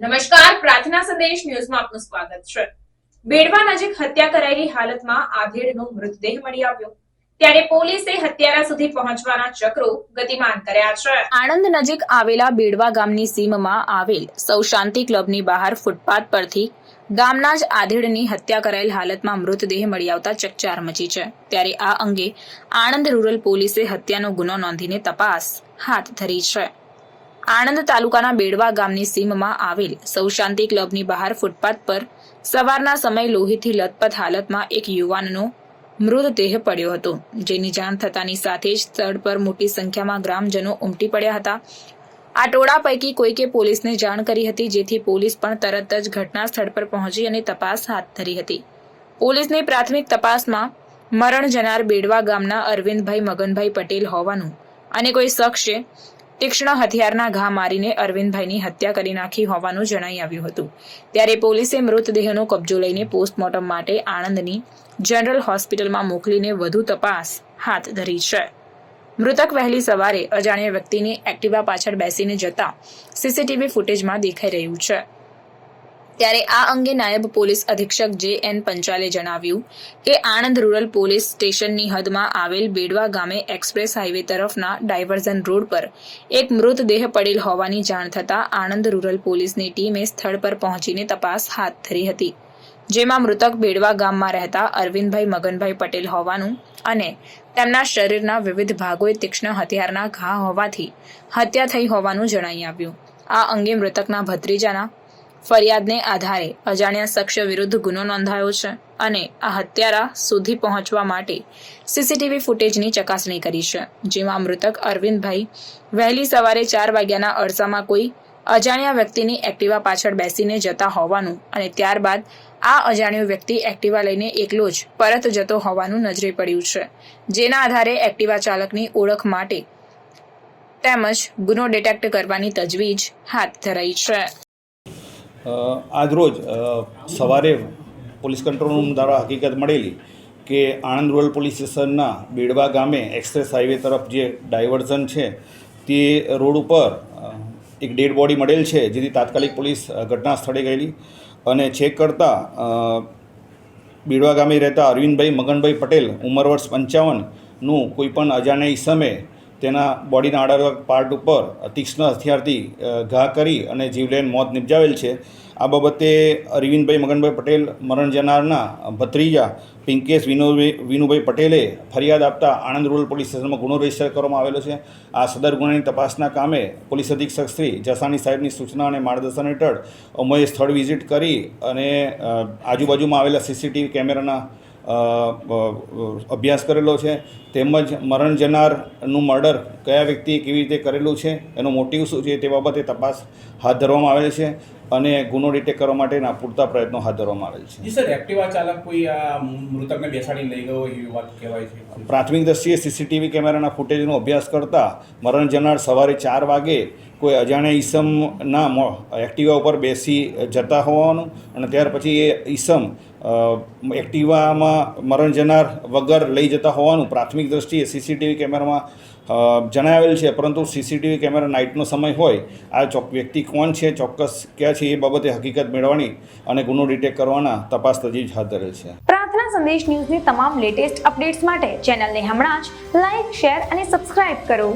નમસ્કાર, પ્રાર્થના સંદેશ ન્યૂઝમાં આપનું સ્વાગત છે. બેડવા નજીક હત્યા કરાયેલી હાલતમાં આધેડનો મૃતદેહ મળી આવ્યો. ગામની સીમમાં આવેલ સૌ શાંતિ ક્લબની બહાર ફૂટપાથ પરથી ગામના જ આધેડની હત્યા કરાયેલ હાલતમાં મૃતદેહ મળી આવતા ચકચાર મચી છે. ત્યારે આ અંગે આણંદ રૂરલ પોલીસે હત્યાનો ગુનો નોંધીને તપાસ હાથ ધરી છે. આણંદ તાલુકાના બેડવા ગામની સીમમાં આવેલ સૌશાંતિ ક્લબની બહાર ફૂટપાથ પર સવારના સમય લોહીથી લથપથ હાલતમાં એક યુવાનનો મૃતદેહ પડ્યો હતો. જેની જાણ થતાની સાથે જ સ્થળ પર મોટી સંખ્યામાં ગ્રામજનો ઉમટી પડ્યા હતા. આ ટોળા પૈકી કોઈકે પોલીસને જાણ કરી હતી, જેથી પોલીસ પણ તરત જ ઘટના સ્થળ પર પહોંચી અને તપાસ હાથ ધરી હતી. પોલીસની પ્રાથમિક તપાસમાં મરણ જનાર બેડવા ગામના અરવિંદભાઈ, મગનભાઈ પટેલ હોવાનું અને કોઈ શખ્સે તીક્ષ્ણ હથિયારના ઘા મારીને અરવિંદભાઈની હત્યા કરી નાખી હોવાનું જણાઈ આવ્યું હતું. ત્યારે પોલીસે મૃતદેહનો કબજો લઈને પોસ્ટમોર્ટમ માટે આણંદની જનરલ હોસ્પિટલમાં મોકલીને વધુ તપાસ હાથ ધરી છે. મૃતક વહેલી સવારે અજાણ્યા વ્યક્તિની એક્ટિવા પાછળ બેસીને જતા સીસીટીવી ફૂટેજમાં દેખાઈ રહ્યું છે. ત્યારે આ અંગે નાયબ પોલીસ અધિક્ષક જે એન પંચાલે જણાવ્યું કે આણંદ રૂરલ પોલીસ સ્ટેશનની હદમાં આવેલ બેડવા ગામે એક્સપ્રેસ હાઈવે તરફના ડાયવર્ઝન રોડ પર એક મૃતદેહ પડેલ હોવાની જાણ થતાં આણંદ રૂરલ પોલીસની ટીમે સ્થળ પર પહોંચીને તપાસ હાથ ધરી હતી, જેમાં મૃતક બેડવા ગામમાં રહેતા અરવિંદભાઈ મગનભાઈ પટેલ હોવાનું અને તેમના શરીરના વિવિધ ભાગોએ તીક્ષ્ણ હથિયારના ઘા હોવાથી હત્યા થઈ હોવાનું જણાઈ આવ્યું. આ અંગે મૃતકના ભત્રીજાના ફરિયાદને આધારે અજાણ્યા શખ્સ વિરુદ્ધ ગુનો નોંધાયો છે અને આ હત્યારા સુધી પહોંચવા માટે સીસીટીવી ફૂટેજની ચકાસણી કરી છે, જેમાં મૃતક અરવિંદભાઈ વહેલી સવારે ચાર વાગ્યાના અરસામાં કોઈ અજાણ્યા વ્યક્તિની એક્ટિવા પાછળ બેસીને જતા હોવાનું અને ત્યારબાદ આ અજાણ્યો વ્યક્તિ એક્ટિવા લઈને એકલો જ પરત જતો હોવાનું નજરે પડ્યું છે, જેના આધારે એક્ટિવા ચાલકની ઓળખ માટે તેમજ ગુનો ડિટેક્ટ કરવાની તજવીજ હાથ ધરાઈ છે. આજરોજ સવારે પોલીસ કંટ્રોલ રૂમ દ્વારા હકીકત મળેલી કે આણંદ રૂરલ પોલીસ સ્ટેશનના બેડવા ગામે એક્સપ્રેસ હાઈવે તરફ જે ડાયવર્ઝન છે, તે રોડ ઉપર એક ડેડ બોડી મળેલ છે, જેથી તાત્કાલિક પોલીસ ઘટના સ્થળે ગયેલી અને ચેક કરતાં બીડવા ગામે રહેતા અરવિંદભાઈ મગનભાઈ પટેલ, ઉંમર વર્ષ પંચાવનનું કોઈપણ અજાણ્યા ઈસમે તેના બોડીના આડા પાર્ટ ઉપર તીક્ષ્ણ હથિયારથી ઘા કરી અને જીવલેણ મોત નિપજાવેલ છે. આ બાબતે અરવિંદભાઈ મગનભાઈ પટેલ મરણ જનારના ભત્રીજા પિંકેશ વિનોભાઈ વિનુભાઈ પટેલે ફરિયાદ આપતા આણંદ રૂરલ પોલીસ સ્ટેશનમાં ગુનો રજિસ્ટર કરવામાં આવેલો છે. આ સદર ગુનાની તપાસના કામે પોલીસ અધિક્ષક શ્રી જસાણી સાહેબની સૂચના અને માર્ગદર્શન હેઠળ અમોએ સ્થળ વિઝિટ કરી અને આજુબાજુમાં આવેલા સીસીટીવી કેમેરાના અભ્યાસ કરેલો છે. તેમજ મરણ જનારનું મર્ડર કયા વ્યક્તિએ કેવી રીતે કરેલું છે એનો મોટિવ શું છે તે બાબતે તપાસ હાથ ધરવામાં આવેલ છે અને ગુનો ડિટેક્ટ કરવા માટેના પૂરતા પ્રયત્નો હાથ ધરવામાં આવેલ છે. સર એક્ટિવા ચાલક કોઈ આ મૃતકને બેસાડી લઈ ગયો એવી વાત કહેવાય છે? પ્રાથમિક દ્રષ્ટિએ સીસીટીવી કેમેરાના ફૂટેજનો અભ્યાસ કરતા મરણ જનાર સવારે ચાર વાગે કોઈ અજાણ્યા ઈસમના એક્ટિવા ઉપર બેસી જતા હોવાનું અને ત્યાર પછી એ ઈસમ એક્ટિવામાં મરણ જનાર વગર લઈ જતા હોવાનું પ્રાથમિક દ્રષ્ટિએ સીસીટીવી કેમેરામાં જણાવેલ છે. પરંતુ સીસીટીવી કેમેરા નાઇટનો સમય હોય, આ ચોક, વ્યક્તિ કોણ છે, ચોક્કસ ક્યાં છે એ બાબતે હકીકત મેળવવાની અને ગુનો ડિટેક્ટ કરવાના તપાસ તજવીજ હાથ ધરેલ છે. પ્રાર્થના સંદેશ ન્યૂઝની તમામ લેટેસ્ટ અપડેટ્સ માટે ચેનલને હમણાં જ લાઈક શેર અને સબસ્ક્રાઇબ કરો.